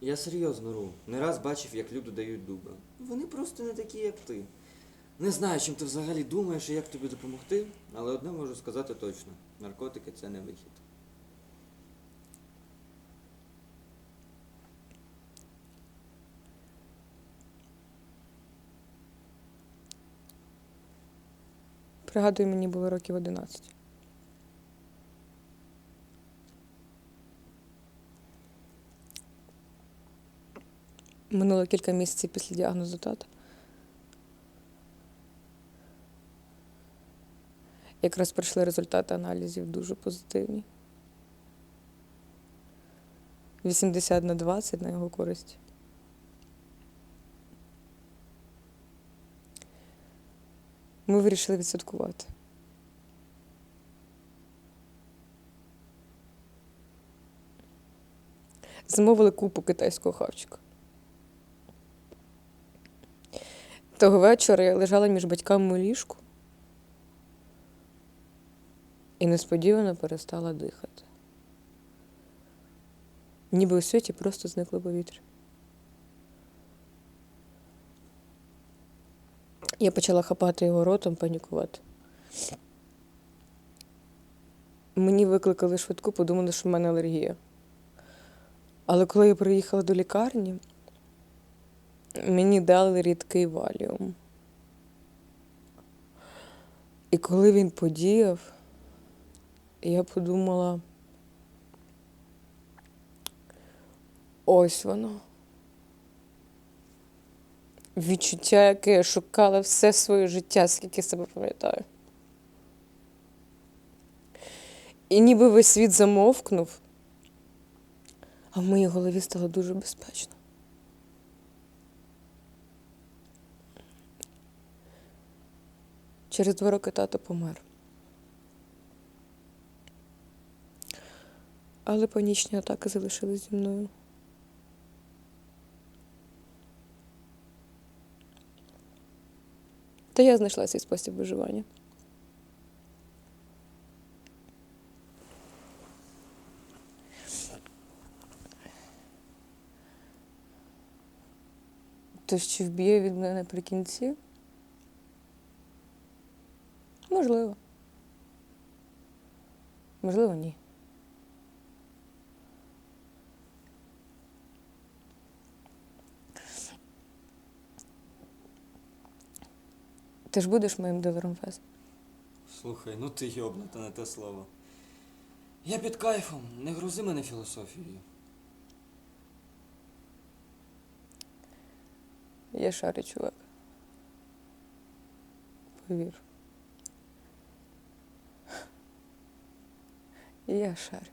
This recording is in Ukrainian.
Я серйозно Ру. Не раз бачив, як люди дають дуба. Вони просто не такі, як ти. Не знаю, чим ти взагалі думаєш і як тобі допомогти, але одне можу сказати точно: наркотики це не вихід. Пригадую, мені було років 11. Минуло кілька місяців після діагнозу тата. Якраз прийшли результати аналізів дуже позитивні. 80 на 20 на його користь. Ми вирішили відсвяткувати. Замовили купу китайського хавчика. Того вечора я лежала між батьками у ліжку і несподівано перестала дихати. Ніби у світі просто зникло повітря. Я почала хапати його ротом, панікувати. Мені викликали швидку, подумали, що в мене алергія. Але коли я приїхала до лікарні, мені дали рідкий валіум. І коли він подіяв, я подумала, ось воно. Відчуття, яке я шукала все своє життя, скільки себе пам'ятаю. І ніби весь світ замовкнув, а в моїй голові стало дуже безпечно. Через два роки тато помер. Але панічні атаки залишились зі мною. Та я знайшла свій спосіб виживання. То чи вб'є від мене при кінці? Можливо. Можливо, ні. Ти ж будеш моїм дилером фест? Слухай, ну ти йобнута на те слово. Я під кайфом, не грузи мене філософією. Я шарю, чувак. Повір. Я шарю.